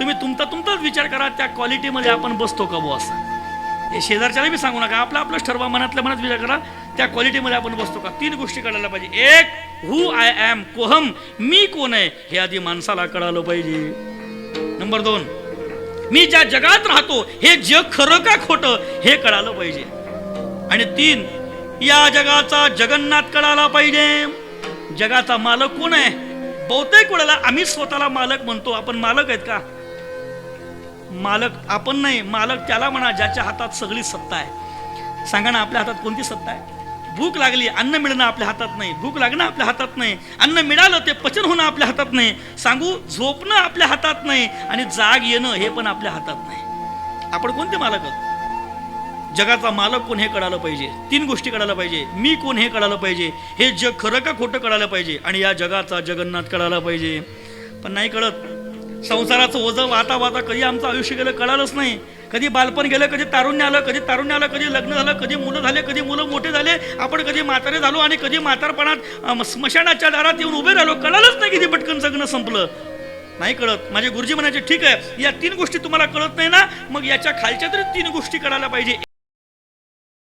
तुम्ही तुमचा तुमचाच विचार करा त्या क्वालिटीमध्ये आपण बसतो का बुवा असं. हे शेजारच्याला बी सांगू नका आपलं आपलंच ठरवा मनातल्या मनात विचार करा त्या क्वालिटीमध्ये आपण बसतो का? तीन गोष्टी कळायला पाहिजे. एक हु आय ॲम कोहम मी कोण आहे हे आधी माणसाला कळालं पाहिजे. नंबर दोन मी ज्या जगात राहतो हे जग खरं का खोटं हे कळालं पाहिजे. आणि तीन या जगाचा जगन्नाथ कळाला पाहिजे. जगाचा मालक कोण आहे? बहुतेक वेळेला आम्ही स्वतःला मालक म्हणतो. आपण मालक आहेत का? मालक आपण नाही मालक त्याला म्हणा ज्याच्या हातात सगळी सत्ता आहे. सांगा ना आपल्या हातात कोणती सत्ता आहे? भूक लागली अन्न मिळणं आपल्या हातात नाही. भूक लागणं आपल्या हातात नाही. अन्न मिळालं ते पचन होणं आपल्या हातात नाही. सांगू झोपणं आपल्या हातात नाही आणि जाग येणं हे पण आपल्या हातात नाही. आपण कोणते मालक आहोत? जगाचा मालक कोण हे कळालं पाहिजे? तीन गोष्टी कळायला पाहिजे. मी कोण हे कळालं पाहिजे? हे जग खरं का खोटं कळालं पाहिजे? आणि या जगाचा जगन्नाथ कळायला पाहिजे. पण नाही कळत. संसाराचं ओझं वाता वाता कधी आमचं आयुष्य गेलं कळालंच नाही. कधी बालपण गेलं कधी तारुण्य आलं कधी तारुण्य आलं कधी लग्न झालं कधी मुलं झाले कधी मुलं मोठे झाले आपण कधी म्हातारे झालो आणि कधी म्हातारपणात स्मशानाच्या दारात येऊन उभे राहिलो कळालंच नाही किती पटकन जगणं संपलं. नाही कळत. माझे गुरुजी म्हणायचे ठीक आहे या तीन गोष्टी तुम्हाला कळत नाही ना मग याच्या खालच्या तरी तीन गोष्टी कळायला पाहिजे.